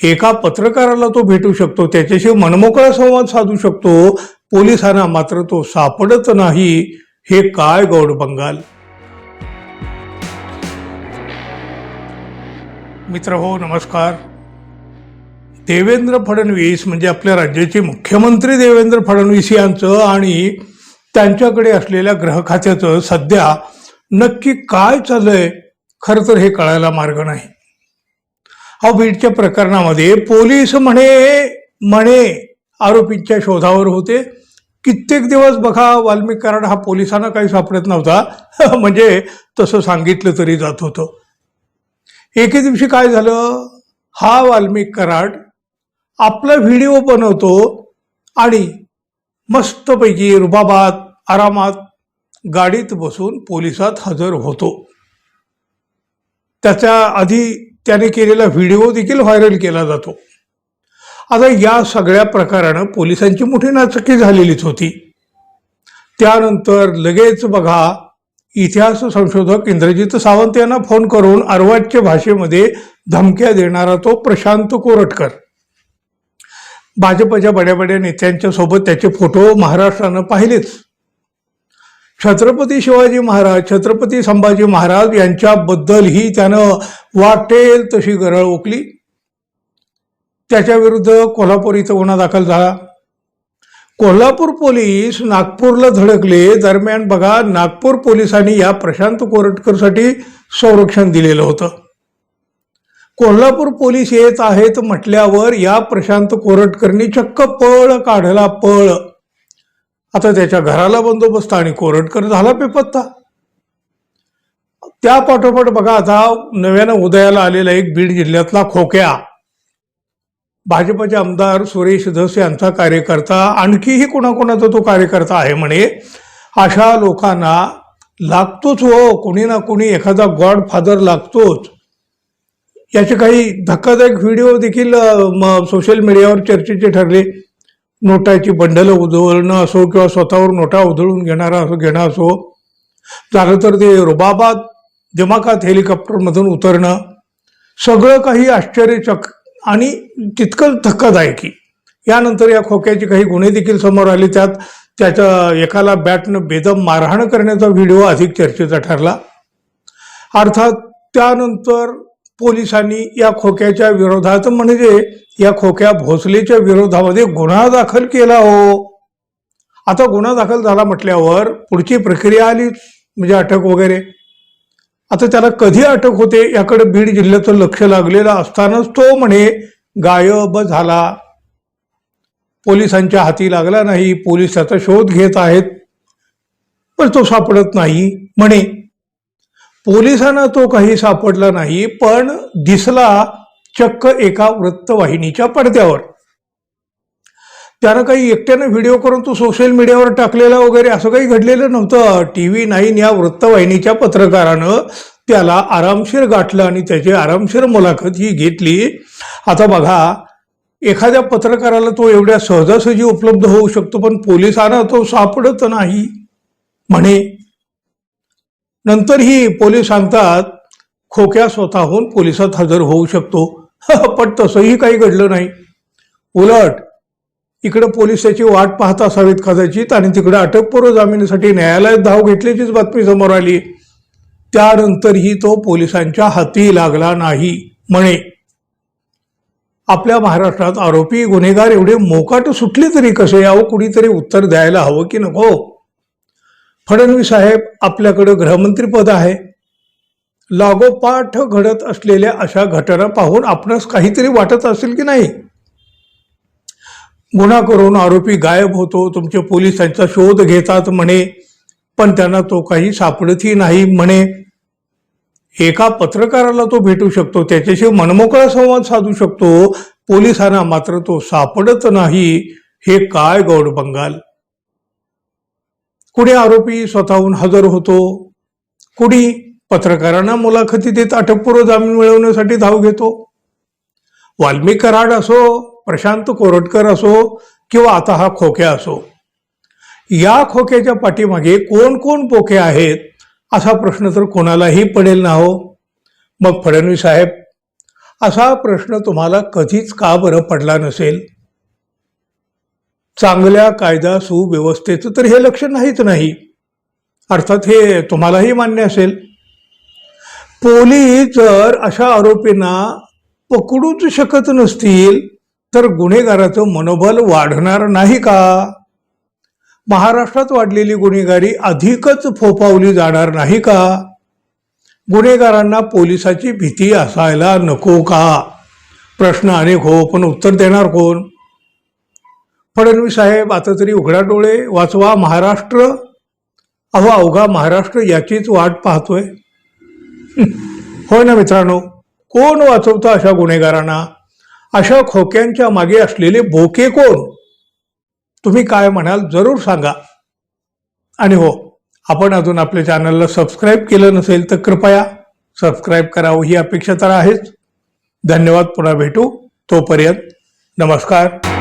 एका पत्रकाराला तो भेटू शकतो त्याच्याशी मनमोकळा संवाद साधू शकतो. पोलिसांना मात्र तो सापडत नाही. हे काय गौड बंगाल? मित्र हो नमस्कार. देवेंद्र फडणवीस म्हणजे आपल्या राज्याचे मुख्यमंत्री देवेंद्र फडणवीस यांचं आणि त्यांच्याकडे असलेल्या ग्रह खात्याचं सध्या नक्की काय चाललंय खरं तर हे कळायला मार्ग नाही. हा बीडच्या प्रकरणामध्ये पोलीस म्हणे म्हणे आरोपींच्या शोधावर होते. कित्येक दिवस बघा वाल्मिक कराड हा पोलिसांना काही सापडत नव्हता. म्हणजे तसं सांगितलं तरी जात होतं. एके दिवशी काय झालं? हा वाल्मिक कराड आपला व्हिडिओ बनवतो आणि मस्तपैकी रुबाबात आरामात गाडीत बसून पोलिसात हजर होतो. त्याच्या आधी त्याने केलेला व्हिडिओ देखील व्हायरल केला जातो. आता या सगळ्या प्रकारानं पोलिसांची मोठी नाचकी झालेलीच होती. त्यानंतर लगेच बघा इतिहास संशोधक इंद्रजित सावंत यांना फोन करून अर्वाच्य भाषेमध्ये धमक्या देणारा तो प्रशांत कोरटकर. भाजपच्या बड्या बड्या नेत्यांच्या सोबत त्याचे फोटो महाराष्ट्रानं पाहिलेच. छत्रपती शिवाजी महाराज छत्रपती संभाजी महाराज यांच्याबद्दलही त्यानं वाटेल तशी गरळ ओकली. त्याच्या विरुद्ध कोल्हापूर इथं गुन्हा दाखल झाला. कोल्हापूर पोलीस नागपूरला धडकले. दरम्यान बघा नागपूर पोलिसांनी या प्रशांत कोरटकरसाठी संरक्षण दिलेलं होतं. कोल्हापूर पोलीस येत आहेत म्हटल्यावर या प्रशांत कोरटकरनी चक्क पळ काढला पळ. आता त्याच्या घराला बंदोबस्त आणि कोरटकर झाला बेपत्ता. त्या पाठोपाठ बघा आता नव्यानं उदयाला आलेला एक बीड जिल्ह्यातला खोक्या. भाजपचे आमदार सुरेश धस यांचा कार्यकर्ता आणखीही कोणाकोणाचा तो कार्यकर्ता आहे म्हणे. अशा लोकांना लागतोच हो कोणी ना कोणी एखादा गॉड फादर लागतोच. याचे काही धक्कादायक व्हिडिओ देखील सोशल मीडियावर चर्चेचे ठरले. नोटाची बंडलं उधळणं असो किंवा स्वतःवर नोटा उधळून घेणारा असो घेणं असो झालं तर ते रुबाबात दिमाखात हेलिकॉप्टरमधून उतरणं सगळं काही आश्चर्यचक आणि तितकंच धक्कादायकी यानंतर या खोक्याचे काही गुन्हे देखील समोर आले. त्यात त्याच्या एकाला बॅटनं बेदम मारहाण करण्याचा व्हिडिओ अधिक चर्चेचा ठरला. अर्थात त्यानंतर पोलिसांनी या खोक्याच्या विरोधात म्हणजे या खोक्या भोसलेच्या विरोधामध्ये गुन्हा दाखल केला हो. आता गुन्हा दाखल झाला म्हटल्यावर पुढची प्रक्रिया आली म्हणजे अटक वगैरे. आता त्याला कधी अटक होते याकडे बीड जिल्ह्याचं लक्ष लागलेलं असतानाच तो म्हणे गायब झाला. पोलिसांच्या हाती लागला नाही पोलीस त्याचा शोध घेत आहेत पण तो सापडत नाही म्हणे. पोलिसांना तो काही सापडला नाही पण दिसला चक्क एका वृत्तवाहिनीच्या पडद्यावर. त्यानं काही एकट्यानं व्हिडिओ करून तो सोशल मीडियावर टाकलेला वगैरे असं काही घडलेलं नव्हतं. टी व्ही नाईन या वृत्तवाहिनीच्या पत्रकारानं त्याला आरामशीर गाठलं आणि त्याची आरामशीर मुलाखत ही घेतली. आता बघा एखाद्या पत्रकाराला तो एवढ्या सहजासहजी उपलब्ध होऊ शकतो पण पोलिसांना तो सापडत नाही म्हणे. नंतरही पोलीस सांगतात खोक्या स्वतःहून पोलिसात हजर होऊ शकतो. पण तसंही काही घडलं नाही. उलट इकडे पोलीस त्याची वाट पाहत असावीत कदाचित आणि तिकडे अटकपूर्व जामिनीसाठी न्यायालयात धाव घेतल्याचीच बातमी समोर आली. त्यानंतरही तो पोलिसांच्या हाती लागला नाही म्हणे. आपल्या महाराष्ट्रात आरोपी गुन्हेगार एवढे मोकाट सुटले तरी कसे? यावं कुणीतरी उत्तर द्यायला हवं की नको? फडणवीस साहेब आपल्याकडे गृहमंत्रीपद आहे. लागोपाठ घडत असलेल्या अशा घटना पाहून आपणास काहीतरी वाटत असेल की नाही? गुन्हा करून आरोपी गायब होतो तुमचे पोलीस त्यांचा शोध घेतात म्हणे पण त्यांना तो काही सापडतही नाही म्हणे. एका पत्रकाराला तो भेटू शकतो त्याच्याशी मनमोकळा संवाद साधू शकतो. पोलिसांना मात्र तो सापडत नाही. हे काय गौड बंगाल? कुणी आरोपी स्वतःहून हजर होतो कुणी पत्रकारांना मुलाखती देत अटकपूर्व जामीन मिळवण्यासाठी धाव घेतो. वाल्मिक कराड असो प्रशांत कोरटकर असो किंवा आता हा खोक्या असो या खोक्याच्या पाठीमागे कोण कोण पोके आहेत असा प्रश्न तर कोणालाही पडेल ना हो. मग फडणवीस साहेब असा प्रश्न तुम्हाला कधीच का बरं पडला नसेल? चांगल्या कायदा सुव्यवस्थेचं तर हे लक्ष नाहीच नाही. अर्थात हे तुम्हालाही मान्य असेल. पोलीस जर अशा आरोपींना पकडूच शकत नसतील तर गुन्हेगाराचं मनोबल वाढणार नाही का? महाराष्ट्रात वाढलेली गुन्हेगारी अधिकच फोपावली जाणार नाही का? गुन्हेगारांना पोलिसाची भीती असायला नको का? प्रश्न अनेक हो पण उत्तर देणार कोण? फडणवीस साहेब आता तरी उघडा डोळे वाचवा महाराष्ट्र. अहो अवघा महाराष्ट्र याचीच वाट पाहतोय. होय ना मित्रांनो कोण वाचवतं अशा गुन्हेगारांना? अशा खोक्यांच्या मागे असलेले बोके कोण? तुम्ही काय म्हणाल जरूर सांगा. आणि हो आपण अजून आपल्या चॅनलला सबस्क्राईब केलं नसेल तर कृपया सबस्क्राईब करावं ही अपेक्षा तर आहेच. धन्यवाद पुन्हा भेटू. तोपर्यंत नमस्कार.